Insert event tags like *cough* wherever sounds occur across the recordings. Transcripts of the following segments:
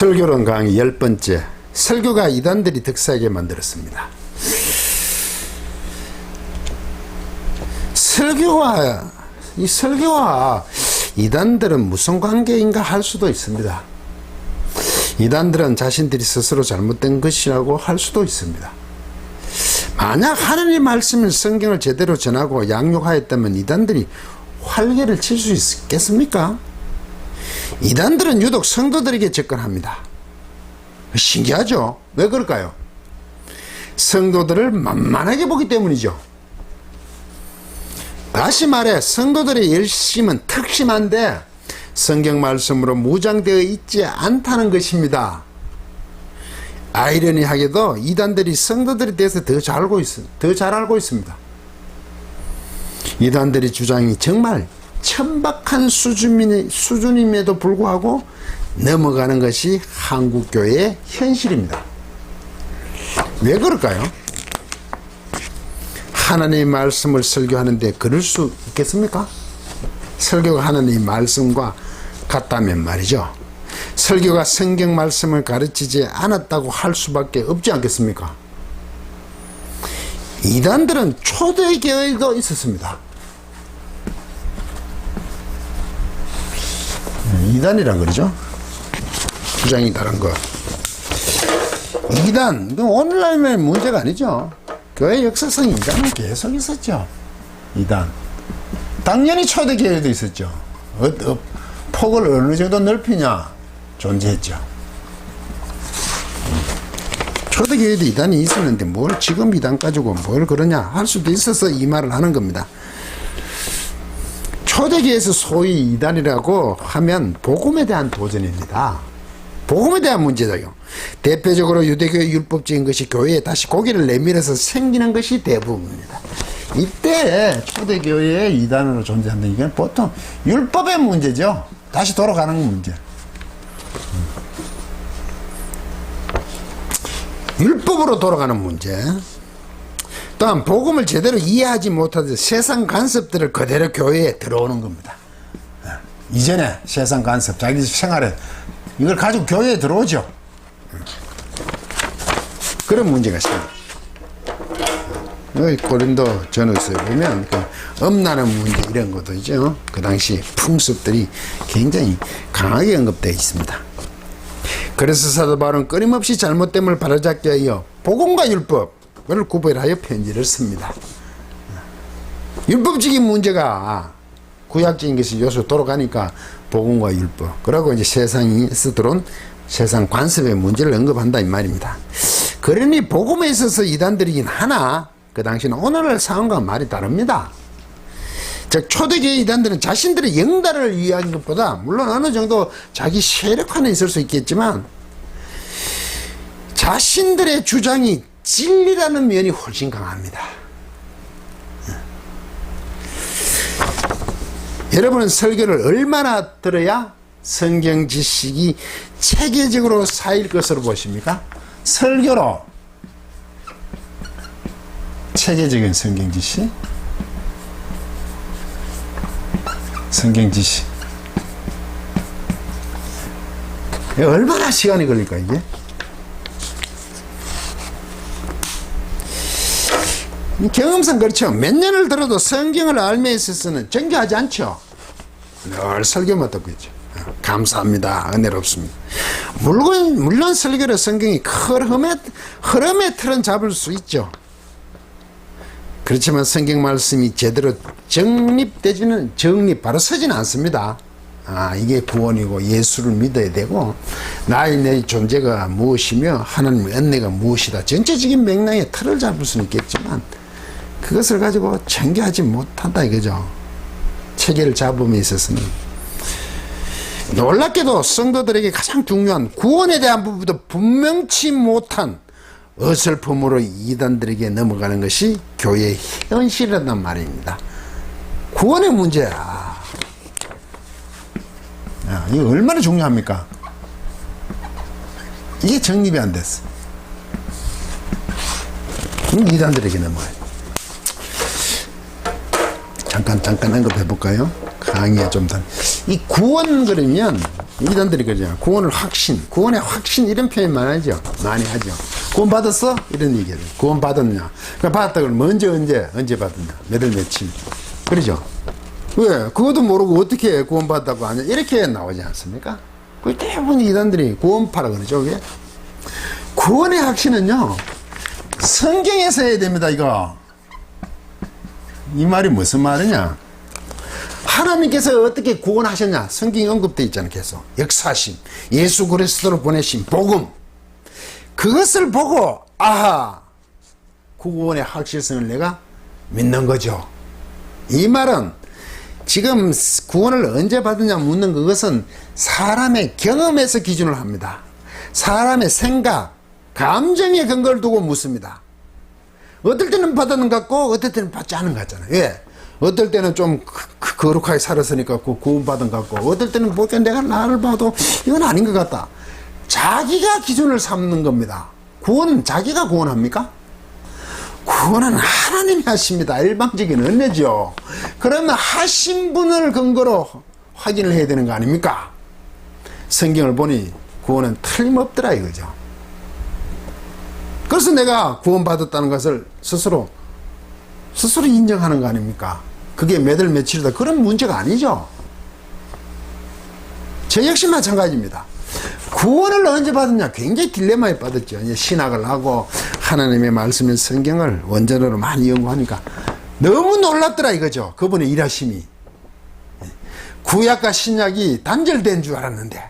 설교론 강의 열 번째 설교가 이단들이 득세하게 만들었습니다. 설교와 이 설교와 이단들은 무슨 관계인가 할 수도 있습니다. 이단들은 자신들이 스스로 잘못된 것이라고 할 수도 있습니다. 만약 하나님 말씀을 성경을 제대로 전하고 양육하였다면 이단들이 활개를 칠 수 있겠습니까? 이단들은 유독 성도들에게 접근합니다. 신기하죠? 왜 그럴까요? 성도들을 만만하게 보기 때문이죠. 다시 말해 성도들의 열심은 특심한데 성경 말씀으로 무장되어 있지 않다는 것입니다. 아이러니하게도 이단들이 성도들에 대해서 더 잘 알고 알고 있습니다. 이단들의 주장이 정말 천박한 수준이, 수준임에도 불구하고 넘어가는 것이 한국교회의 현실입니다. 왜 그럴까요? 하나님의 말씀을 설교하는데 그럴 수 있겠습니까? 설교가 하나님의 말씀과 같다면 말이죠. 설교가 성경 말씀을 가르치지 않았다고 할 수밖에 없지 않겠습니까? 이단들은 초대교회도 있었습니다. 이단이란 그러죠. 주장이 다른 거. 이단, 오늘날의 문제가 아니죠. 교회 역사상 이단은 계속 있었죠. 이단. 당연히 초대교회도 있었죠. 어, 어, 폭을 어느 정도 넓히냐 존재했죠. 초대교회도 이단이 있었는데 뭘 지금 이단 가지고 뭘 그러냐 할 수도 있어서 이 말을 하는 겁니다. 초대교회에서 소위 이단이라고 하면 복음에 대한 도전입니다. 복음에 대한 문제다요. 대표적으로 유대교의 율법적인 것이 교회에 다시 고개를 내밀어서 생기는 것이 대부분입니다. 이때 초대교회의 이단으로 존재한다는 게 보통 율법의 문제죠. 다시 돌아가는 문제. 율법으로 돌아가는 문제. 또한 복음을 제대로 이해하지 못하듯 세상 간섭들을 그대로 교회에 들어오는 겁니다. 예. 이전에 세상 간섭, 자기 생활에 이걸 가지고 교회에 들어오죠. 예. 그런 문제가 있습니다. 고린도 전후서에 보면 그 엄나는 문제 이런 것도 있죠. 그 당시 풍습들이 굉장히 강하게 언급되어 있습니다. 그래서 사도 바울은 끊임없이 잘못됨을 바로잡기 위하여 복음과 율법 을 구별하여 편지를 씁니다. 율법적인 문제가 구약적인 것이 요소 돌아가니까 복음과 율법 그리고 이제 세상에서 들어온 세상 관습의 문제를 언급한다 이 말입니다. 그러니 복음에 있어서 이단들이긴 하나 그 당시는 오늘날 상황과 말이 다릅니다. 즉 초대교회 이단들은 자신들의 영달을 위한 것보다 물론 어느 정도 자기 세력화는 있을 수 있겠지만 자신들의 주장이 진리라는 면이 훨씬 강합니다. 여러분은 설교를 얼마나 들어야 성경 지식이 체계적으로 쌓일 것으로 보십니까? 설교로 체계적인 성경 지식 성경 지식 얼마나 시간이 걸릴까 이게? 경험상 그렇죠. 몇 년을 들어도 성경을 알매 있어서는 정교하지 않죠. 늘 설교만 듣고 있죠. 감사합니다. 은혜롭습니다. 물론, 물론 설교를 성경이 흐름의, 흐름의 틀은 잡을 수 있죠. 그렇지만 성경 말씀이 제대로 정립되지는, 정립, 바로 서지는 않습니다. 아, 이게 구원이고 예수를 믿어야 되고, 나의 내 존재가 무엇이며, 하나님의 은혜가 무엇이다. 전체적인 맥락의 틀을 잡을 수는 있겠지만, 그것을 가지고 챙겨하지 못한다 이거죠. 체계를 잡음에 있어서는. 놀랍게도 성도들에게 가장 중요한 구원에 대한 부분도 분명치 못한 어설픔으로 이단들에게 넘어가는 것이 교회의 현실이란 말입니다. 구원의 문제야. 야, 이거 얼마나 중요합니까? 이게 정립이 안 됐어. 이단들에게 넘어가요. 잠깐 잠깐 언급해 볼까요? 강의에 좀 더. 이 구원 그러면 이단들이 그러죠. 구원을 확신, 구원의 확신 이런 표현 많이 하죠. 많이 하죠. 구원 받았어? 이런 얘기를. 구원 받았냐? 그러니까 받았다 그러면 먼저 언제, 언제 받았냐? 몇월 며칠. 그러죠. 왜? 그것도 모르고 어떻게 구원 받았다고 하냐? 이렇게 나오지 않습니까? 그 대부분 이단들이 구원파라 그러죠. 그게? 구원의 확신은요, 성경에서 해야 됩니다, 이거. 이 말이 무슨 말이냐? 하나님께서 어떻게 구원하셨냐? 성경에 언급되어 있잖아요, 계속. 역사심, 예수 그리스도를 보내신 복음. 그것을 보고, 아하! 구원의 확실성을 내가 믿는 거죠. 이 말은 지금 구원을 언제 받느냐 묻는 그것은 사람의 경험에서 기준을 합니다. 사람의 생각, 감정의 근거를 두고 묻습니다. 어떨 때는 받았는 것 같고 어떨 때는 받지 않은 것 같잖아요. 왜? 어떨 때는 좀 그- 그- 거룩하게 살았으니까 그 구원받은 것 같고 어떨 때는 보니까 내가 나를 봐도 이건 아닌 것 같다. 자기가 기준을 삼는 겁니다. 구원은 자기가 구원합니까? 구원은 하나님이 하십니다. 일방적인 은혜죠. 그러면 하신 분을 근거로 확인을 해야 되는 거 아닙니까? 성경을 보니 구원은 틀림없더라 이거죠. 그래서 내가 구원받았다는 것을 스스로 스스로 인정하는 거 아닙니까? 그게 몇월 며칠이다 그런 문제가 아니죠. 저 역시 마찬가지입니다. 구원을 언제 받았냐? 굉장히 딜레마에 빠졌죠. 신학을 하고 하나님의 말씀인 성경을 원전으로 많이 연구하니까 너무 놀랍더라 이거죠. 그분의 일하심이. 구약과 신약이 단절된 줄 알았는데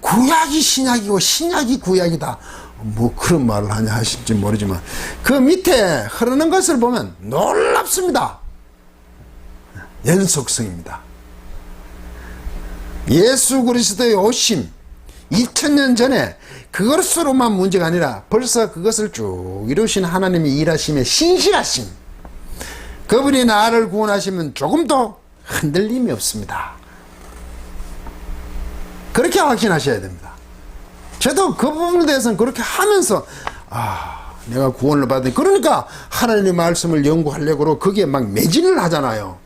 구약이 신약이고 신약이 구약이다. 뭐 그런 말을 하냐 하실지 모르지만 그 밑에 흐르는 것을 보면 놀랍습니다. 연속성입니다. 예수 그리스도의 오심 2000년 전에 그것으로만 문제가 아니라 벌써 그것을 쭉 이루신 하나님의 일하심의 신실하심 그분이 나를 구원하시면 조금도 흔들림이 없습니다. 그렇게 확신하셔야 됩니다. 저도 그 부분에 대해서는 그렇게 하면서 아 내가 구원을 받은 그러니까 하나님의 말씀을 연구하려고 거기에 막 매진을 하잖아요.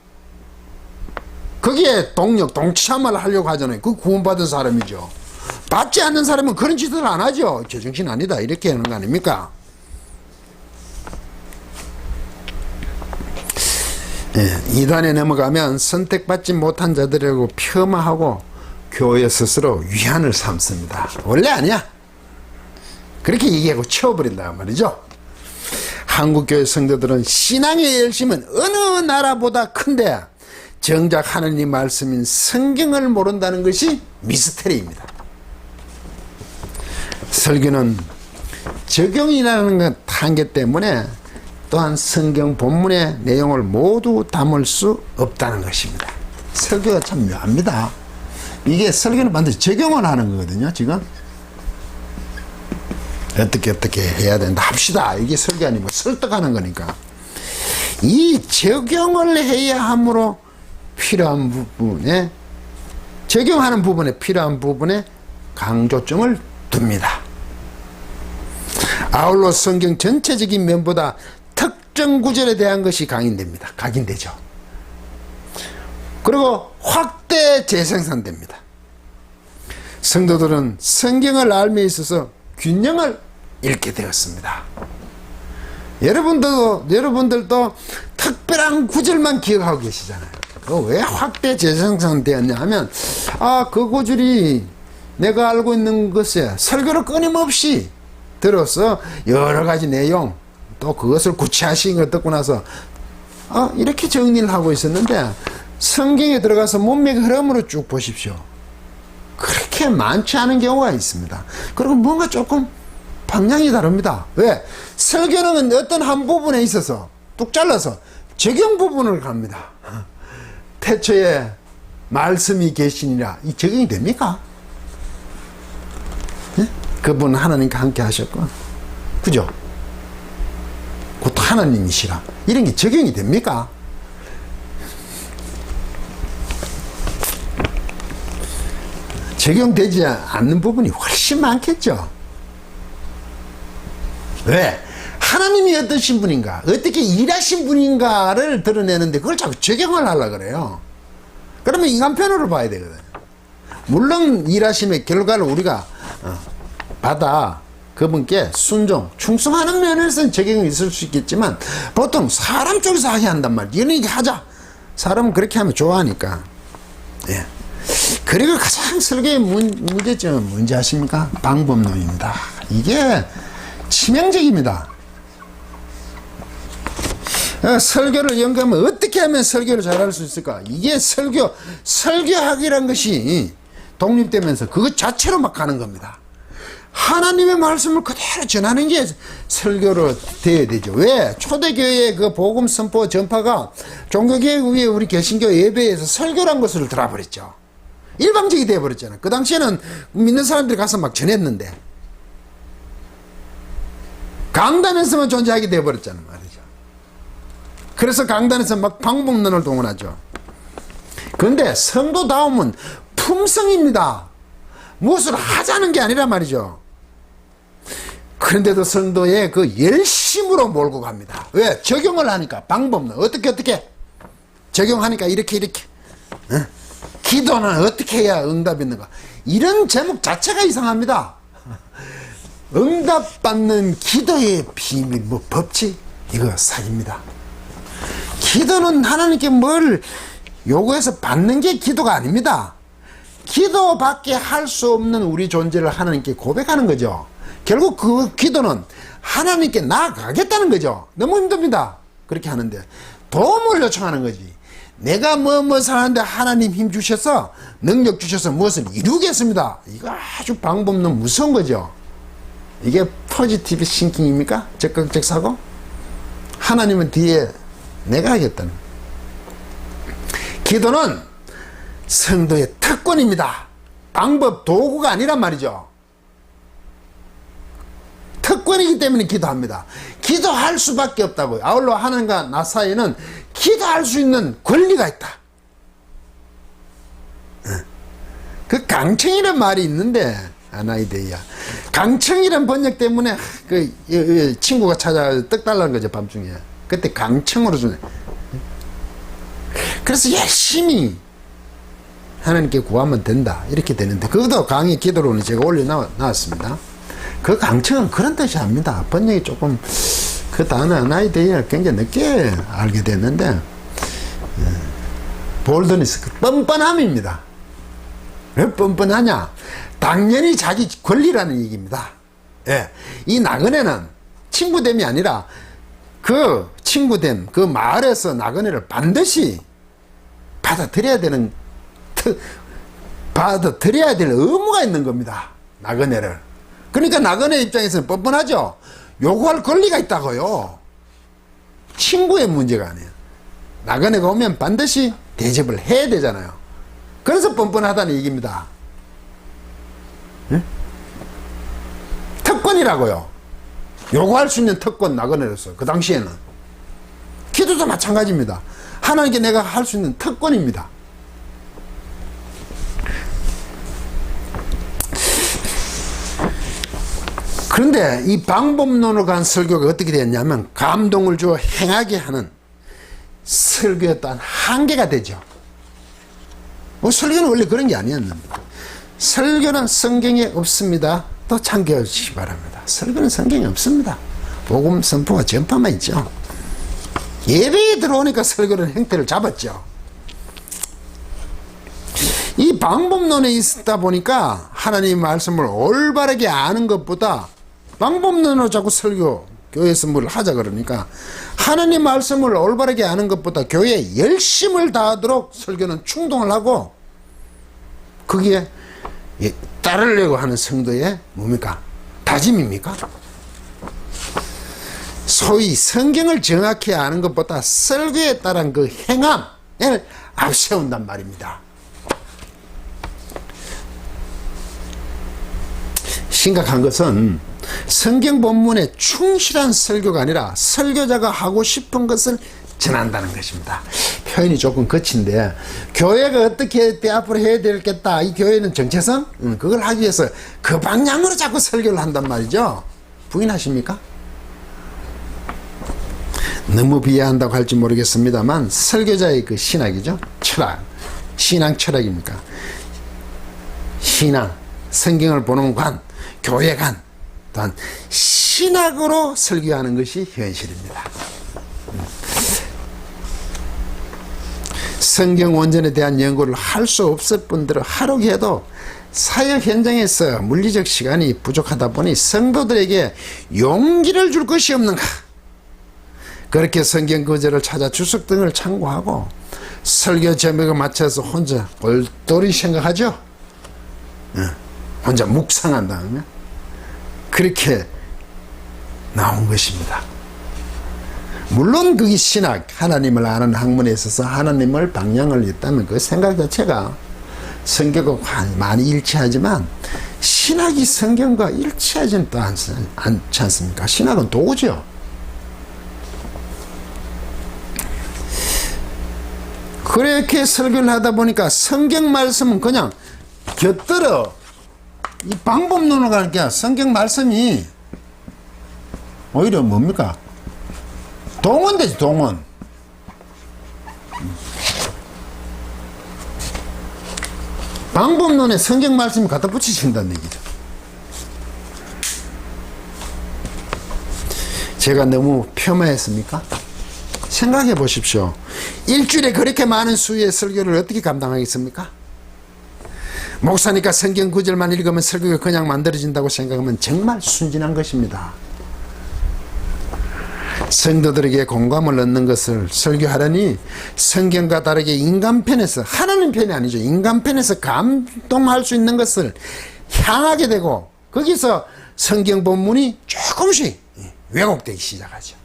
거기에 동력, 동참을 하려고 하잖아요. 그 구원받은 사람이죠. 받지 않는 사람은 그런 짓을 안 하죠. 제정신 아니다. 이렇게 하는 거 아닙니까? 예, 이단에 넘어가면 선택받지 못한 자들이라고 폄하하고 교회 스스로 위안을 삼습니다. 원래 아니야. 그렇게 얘기하고 치워버린다 말이죠. 한국교회 성도들은 신앙의 열심은 어느 나라보다 큰데 정작 하나님 말씀인 성경을 모른다는 것이 미스테리입니다. 설교는 적용이라는 것 한계 때문에 또한 성경 본문의 내용을 모두 담을 수 없다는 것입니다. 설교가 참 묘합니다. 이게 설교는 반드시 적용을 하는 거거든요, 지금. 어떻게 어떻게 해야 된다 합시다. 이게 설교 아니고 설득하는 거니까. 이 적용을 해야 함으로 필요한 부분에 적용하는 부분에 필요한 부분에 강조점을 둡니다. 아울러 성경 전체적인 면보다 특정 구절에 대한 것이 강인됩니다. 각인되죠. 그리고 확대 재생산됩니다. 성도들은 성경을 알에 있어서 균형을 잃게 되었습니다. 여러분들도 여러분들도 특별한 구절만 기억하고 계시잖아요. 그왜 확대 재생산되었냐 하면 아그 구절이 내가 알고 있는 것에 설교를 끊임없이 들어서 여러 가지 내용 또 그것을 구체화시킨 걸 듣고 나서 아 이렇게 정리를 하고 있었는데 성경에 들어가서 문맥 흐름으로 쭉 보십시오. 그렇게 많지 않은 경우가 있습니다. 그리고 뭔가 조금 방향이 다릅니다. 왜? 설교는 어떤 한 부분에 있어서 뚝 잘라서 적용 부분을 갑니다. 태초에 말씀이 계시니라 이 적용이 됩니까? 예? 그분 하나님과 함께 하셨고 그죠? 곧 하나님이시라 이런 게 적용이 됩니까? 적용되지 않는 부분이 훨씬 많겠죠. 왜? 하나님이 어떠신 분인가, 어떻게 일하신 분인가를 드러내는데 그걸 자꾸 적용을 하려 그래요. 그러면 인간편으로 봐야 되거든. 물론 일하심의 결과를 우리가 어, 받아 그분께 순종, 충성하는 면에서는 적용이 있을 수 있겠지만 보통 사람 쪽에서 하게 한단 말이에요. 이런 얘기 하자. 사람은 그렇게 하면 좋아하니까. 예. 그리고 가장 설계의 문, 문제점은 뭔지 아십니까? 방법론입니다. 이게 치명적입니다. 어, 설교를 연구하면 어떻게 하면 설교를 잘할 수 있을까? 이게 설교, 설교학이란 것이 독립되면서 그것 자체로 막 가는 겁니다. 하나님의 말씀을 그대로 전하는 게 설교로 돼야 되죠. 왜? 초대교회의 그 복음 선포 전파가 종교개혁 위에 우리 개신교 예배에서 설교란 것을 들어버렸죠. 일방적이 되어버렸잖아요. 그 당시에는 믿는 사람들이 가서 막 전했는데. 강단에서만 존재하게 되어버렸잖아요. 말이죠. 그래서 강단에서 막 방법론을 동원하죠. 그런데 성도다움은 품성입니다. 무엇을 하자는 게 아니란 말이죠. 그런데도 성도의 그 열심으로 몰고 갑니다. 왜? 적용을 하니까 방법론 어떻게 어떻게 적용하니까 이렇게 이렇게 어? 기도는 어떻게 해야 응답이 있는가 이런 제목 자체가 이상합니다. *laughs* 응답받는 기도의 비밀 뭐 법칙 이거 사기입니다. 기도는 하나님께 뭘 요구해서 받는 게 기도가 아닙니다. 기도밖에 할 수 없는 우리 존재를 하나님께 고백하는 거죠. 결국 그 기도는 하나님께 나아가겠다는 거죠. 너무 힘듭니다. 그렇게 하는데 도움을 요청하는 거지. 내가 뭐 무엇을 하는데 하나님 힘 주셔서 능력 주셔서 무엇을 이루겠습니다. 이거 아주 방법 없는 무서운 거죠. 이게 포지티브 싱킹입니까? 적극적 사고? 하나님은 뒤에 내가 하겠다는. 기도는 성도의 특권입니다. 방법 도구가 아니란 말이죠. 특권이기 때문에 기도합니다. 기도할 수밖에 없다고요. 아울러 하나님과 나 사이에는 기도할 수 있는 권리가 있다. 그 강청이란 말이 있는데 아나이데이야. 강청이란 번역 때문에 그 친구가 찾아 떡 달라는 거죠 밤중에. 그때 강청으로 주네. 그래서 열심히 하나님께 구하면 된다 이렇게 되는데 그것도 강의 기도로는 제가 올려놨습니다. 그 강청은 그런 뜻이 아닙니다. 번역이 조금 그 단어 아나이데이를 굉장히 늦게 알게 됐는데 예, 볼드니스 그 뻔뻔함입니다. 왜 뻔뻔하냐? 당연히 자기 권리라는 얘기입니다. 예. 이 나그네는 친구됨이 아니라 그 친구됨, 그 마을에서 나그네를 반드시 받아들여야 되는, 받아들여야 될 의무가 있는 겁니다. 나그네를. 그러니까 나그네 입장에서는 뻔뻔하죠. 요구할 권리가 있다고요. 친구의 문제가 아니에요. 나그네가 오면 반드시 대접을 해야 되잖아요. 그래서 뻔뻔하다는 얘기입니다. 네? 특권이라고요. 요구할 수 있는 특권 나그네로서 그 당시에는 기도도 마찬가지입니다. 하나님께 내가 할 수 있는 특권입니다. 그런데 이 방법론으로 간 설교가 어떻게 되었냐면 감동을 주어 행하게 하는 또한 한계가 되죠. 뭐 설교는 원래 그런 게 아니었는데 설교는 성경에 없습니다. 또 참겨주시기 바랍니다. 설교는 성경에 없습니다. 복음 선포와 전파만 있죠. 예배에 들어오니까 설교는 행태를 잡았죠. 이 방법론에 있다 보니까 하나님 말씀을 올바르게 아는 것보다 방법론으로 자꾸 설교, 교회 선물을 하자 그러니까 하나님 말씀을 올바르게 아는 것보다 교회에 열심을 다하도록 설교는 충동을 하고 거기에 따르려고 하는 성도의 뭡니까? 다짐입니까? 소위 성경을 정확히 아는 것보다 설교에 따른 그 행함을 앞세운단 말입니다. 심각한 것은 성경 본문에 충실한 설교가 아니라 설교자가 하고 싶은 것을 전한다는 것입니다. 표현이 조금 거친데 교회가 어떻게 앞으로 해야 되겠다. 이 교회는 정체성 음, 그걸 하기 위해서 그 방향으로 자꾸 설교를 한단 말이죠. 부인하십니까? 너무 비하한다고 할지 모르겠습니다만 설교자의 그 신학이죠. 철학. 신앙 철학입니까? 신앙, 성경을 보는 관, 교회 관, 또한 신학으로 설교하는 것이 현실입니다. 성경 원전에 대한 연구를 할 수 없을 뿐더러 하루게 해도 사역 현장에서 물리적 시간이 부족하다 보니 성도들에게 용기를 줄 것이 없는가? 그렇게 성경 구절을 찾아 주석 등을 참고하고 설교 제목에 맞춰서 혼자 골똘히 생각하죠. 예, 혼자 묵상한 다음에 그렇게 나온 것입니다. 물론 그게 신학, 하나님을 아는 학문에 있어서 하나님을 방향을 있다면 그 생각 자체가 성경과 많이 일치하지만 신학이 성경과 일치하지는 않지 않습니까? 신학은 도구죠. 그렇게 설교를 하다 보니까 성경 말씀은 그냥 곁들여 이 방법론을 가니까 성경 말씀이 오히려 뭡니까? 동원 되지 동원 방법론에 성경 말씀을 갖다 붙이신다는 얘기죠 제가 너무 폄하했습니까? 생각해 보십시오 일주일에 그렇게 많은 수의 설교를 어떻게 감당하겠습니까? 목사니까 성경 구절만 읽으면 설교가 그냥 만들어진다고 생각하면 정말 순진한 것입니다 성도들에게 공감을 얻는 것을 설교하려니 성경과 다르게 인간 편에서 하나님 편이 아니죠. 인간 편에서 감동할 수 있는 것을 향하게 되고 거기서 성경 본문이 조금씩 왜곡되기 시작하죠.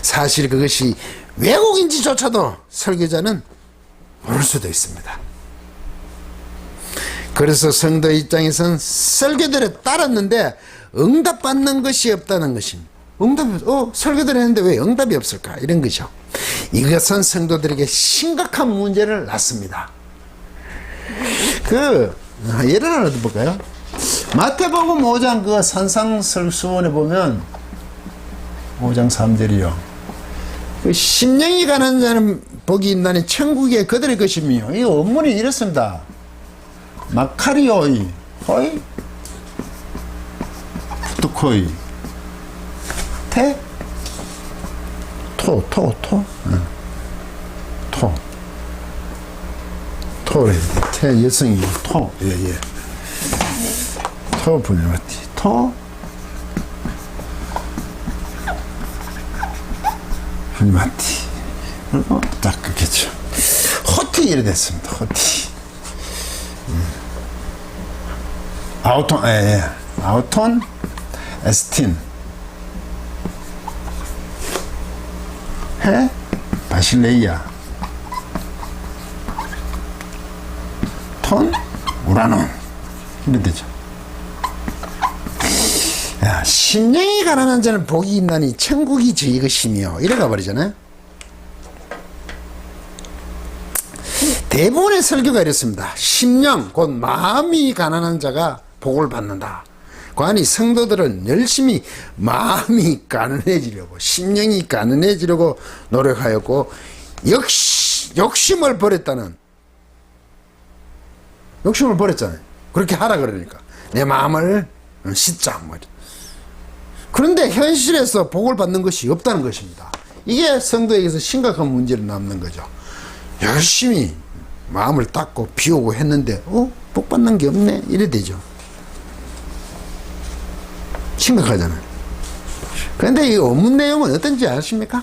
사실 그것이 왜곡인지조차도 설교자는 모를 수도 있습니다. 그래서 성도 입장에선 설교들에 따랐는데 응답받는 것이 없다는 것입니다. 응답이, 어, 설교들 했는데 왜 응답이 없을까? 이런 거죠. 이것은 성도들에게 심각한 문제를 낳습니다. 그, 아, 예를 하나 들어볼까요? 마태복음 5장 그 산상설수원에 보면 5장 3절이요. 그 심령이 가는 자는 복이 있나니 천국에 그들의 것이며 이 원문이 이렇습니다. 마카리오이 호이 푸트코이 태? 토, 토, 토? 응. 토. 토, 태, 여성이 토, 예, 예. 토, 분리마티. 토, 분리마티. 그리고 딱 그겠죠. 호티 이래 됐습니다, 호티. 아우톤, 예, 예. 아우톤, 에스틴. 해? 바실레이아. 톤? 우라논. 이래 되죠. 야, 심령이 가난한 자는 복이 있나니 천국이지 이것이며 이래 가 버리잖아요. 대부분의 설교가 이렇습니다. 심령, 곧 마음이 가난한 자가 복을 받는다. 관이 성도들은 열심히 마음이 가난해지려고, 심령이 가난해지려고 노력하였고, 역시, 욕심을 버렸다는, 욕심을 버렸잖아요. 그렇게 하라 그러니까. 내 마음을 씻자. 뭐. 그런데 현실에서 복을 받는 것이 없다는 것입니다. 이게 성도에게서 심각한 문제로 남는 거죠. 열심히 마음을 닦고 비우고 했는데 어? 복 받는 게 없네 이래 되죠 심각하잖아요. 그런데 이 업문 내용은 어떤지 아십니까?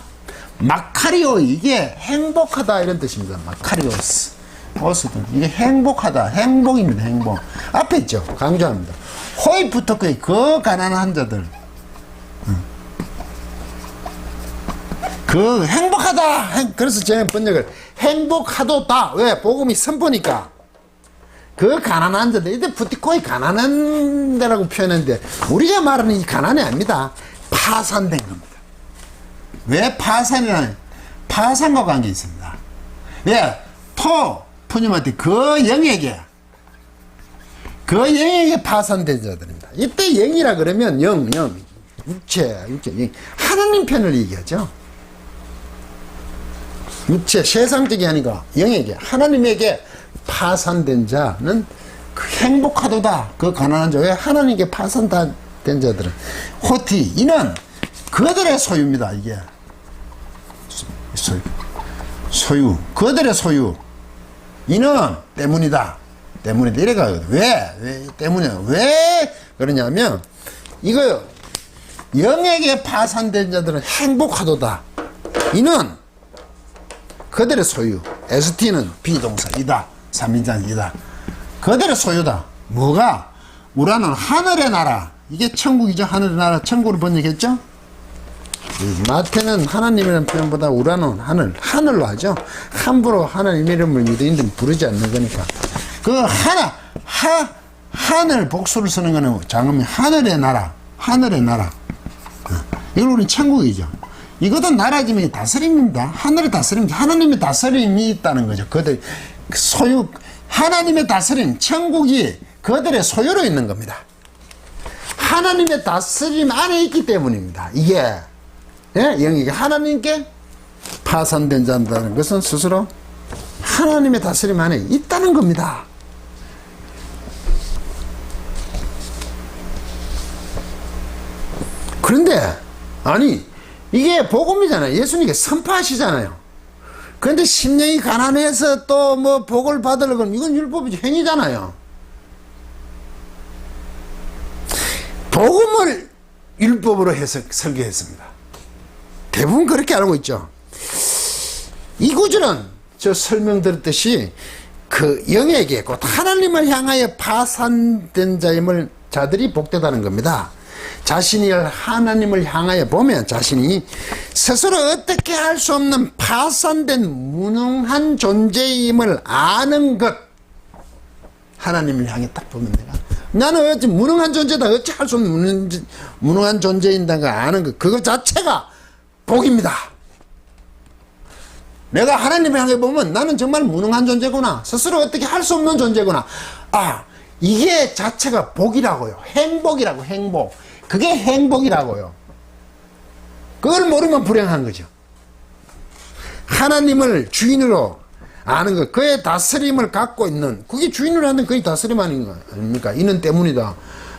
마카리오 이게 행복하다 이런 뜻입니다. 마카리오스. 어스든 이게 행복하다. 행복입니다 행복. 앞에 있죠. 강조합니다. 호이프토크의 그 가난한 자들. 그 행복하다. 행- 그래서 제가 번역을. 행복하도다. 왜? 복음이 선포니까. 그 가난한 자들, 이때 부티코이 가난한 데라고 표현했는데 우리가 말하는 이 가난이 아닙니다. 파산된 겁니다. 왜 파산이냐? 파산과 관계 있습니다. 왜? 토, 푸님한테 그 영에게 그 영에게 파산된 자들입니다. 이때 영이라 그러면 영, 영, 육체, 육체, 영. 하나님 편을 얘기하죠. 육체 세상적이 아니라 영에게 하나님에게 파산된 자는 그 행복하도다. 그 가난한 자. 왜 하나님께 파산된 자들은 호티 이는 그들의 소유입니다. 이게 소유. 소유. 그들의 소유. 이는 때문이다. 때문이다. 이래 가거든. 왜? 왜 때문에? 왜 그러냐면 이거요. 영에게 파산된 자들은 행복하도다. 이는 그들의 소유. ST는 비동사이다. 3인자이다. 그들의 소유다. 뭐가? 우라는 하늘의 나라. 이게 천국이죠. 하늘의 나라. 천국을 번역했죠? 이 마태는 하나님이라는 표현보다 우라는 하늘, 하늘로 하죠. 함부로 하나님 이름을 유대인들은 부르지 않는 거니까. 그 하나, 하, 하늘 복수를 쓰는 거는 장음이 하늘의 나라, 하늘의 나라. 어. 이걸 우리 천국이죠. 이것도 나라지면 다스림입니다. 하늘의 다스림, 하나님의 다스림이 있다는 거죠. 그들 소유, 하나님의 다스림, 천국이 그들의 소유로 있는 겁니다. 하나님의 다스림 안에 있기 때문입니다. 이게 예? 영이게 하나님께 파산된 자라는 것은 스스로 하나님의 다스림 안에 있다는 겁니다. 그런데 아니 이게 복음이잖아요. 예수님께 선포하시잖아요. 그런데 심령이 가난해서 또 뭐 복을 받으려고 하면 이건 율법이지 행위잖아요. 복음을 율법으로 해서 설계했습니다. 대부분 그렇게 알고 있죠. 이 구절은 저 설명드렸듯이 그 영에게 곧 하나님을 향하여 파산된 자임을 자들이 복되다는 겁니다. 자신이 하나님을 향하여 보면 자신이 스스로 어떻게 할 수 없는 파산된 무능한 존재임을 아는 것. 하나님을 향해 딱 보면 내가 나는 어찌 무능한 존재다 어찌 할 수 없는 무능, 무능한 존재인다가 아는 것 그거 자체가 복입니다. 내가 하나님을 향해 보면 나는 정말 무능한 존재구나. 스스로 어떻게 할 수 없는 존재구나. 아, 이게 자체가 복이라고요. 행복이라고, 행복. 그게 행복이라고요. 그걸 모르면 불행한 거죠. 하나님을 주인으로 아는 것, 그의 다스림을 갖고 있는, 그게 주인으로 하는 그의 다스림 아닙니까? 이는 때문이다.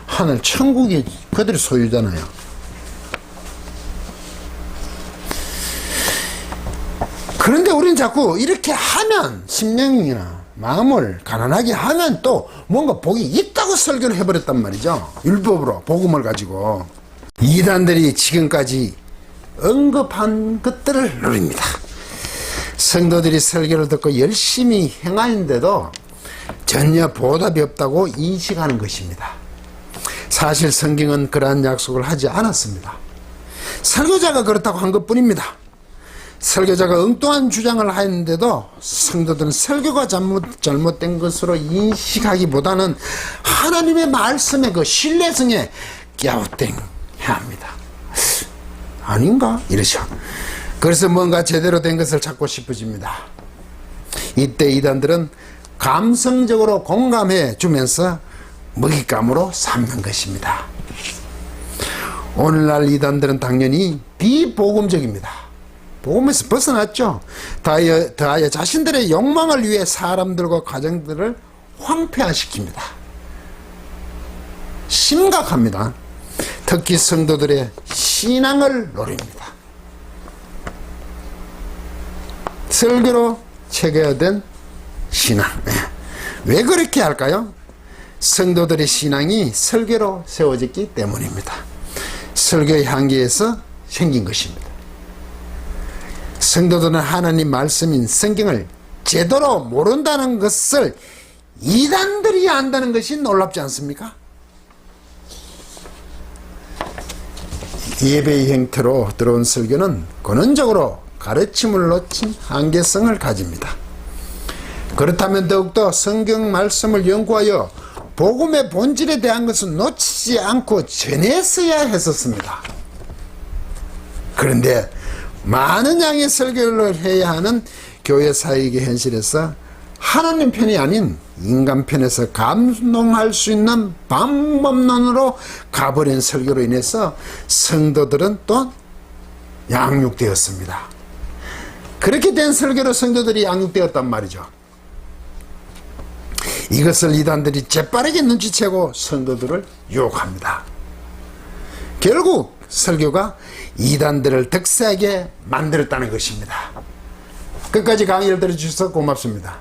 하늘, 천국이 그들의 소유잖아요. 그런데 우리는 자꾸 이렇게 하면 심령이나 마음을 가난하게 하면 또 뭔가 복이 있다고 설교를 해버렸단 말이죠. 율법으로 복음을 가지고 이단들이 지금까지 언급한 것들을 누립니다. 성도들이 설교를 듣고 열심히 행하는데도 전혀 보답이 없다고 인식하는 것입니다. 사실 성경은 그러한 약속을 하지 않았습니다. 설교자가 그렇다고 한 것 뿐입니다. 설교자가 엉뚱한 주장을 하였는데도 성도들은 설교가 잘못, 잘못된 것으로 인식하기보다는 하나님의 말씀의 그 신뢰성에 갸우땡해야 합니다. 아닌가? 이러죠. 그래서 뭔가 제대로 된 것을 찾고 싶어집니다. 이때 이단들은 감성적으로 공감해 주면서 먹잇감으로 삼는 것입니다. 오늘날 이단들은 당연히 비복음적입니다. 복음에서 벗어났죠. 더하여, 더하여 자신들의 욕망을 위해 사람들과 가정들을 황폐화시킵니다. 심각합니다. 특히 성도들의 신앙을 노립니다. 설교로 체계화된 신앙. 네. 왜 그렇게 할까요? 성도들의 신앙이 설교로 세워졌기 때문입니다. 설교의 한계에서 생긴 것입니다. 성도들은 하나님 말씀인 성경을 제대로 모른다는 것을 이단들이 안다는 것이 놀랍지 않습니까? 예배의 형태로 들어온 설교는 근원적으로 가르침을 놓친 한계성을 가집니다. 그렇다면 더욱더 성경 말씀을 연구하여 복음의 본질에 대한 것은 놓치지 않고 전했어야 했었습니다. 그런데 많은 양의 설교를 해야 하는 교회 사역의 현실에서 하나님 편이 아닌 인간 편에서 감동할 수 있는 방법론으로 가버린 설교로 인해서 성도들은 또 양육되었습니다. 그렇게 된 설교로 성도들이 양육되었단 말이죠. 이것을 이단들이 재빠르게 눈치채고 성도들을 유혹합니다. 결국 설교가 이단들을 득세하게 만들었다는 것입니다. 끝까지 강의를 들어주셔서 고맙습니다.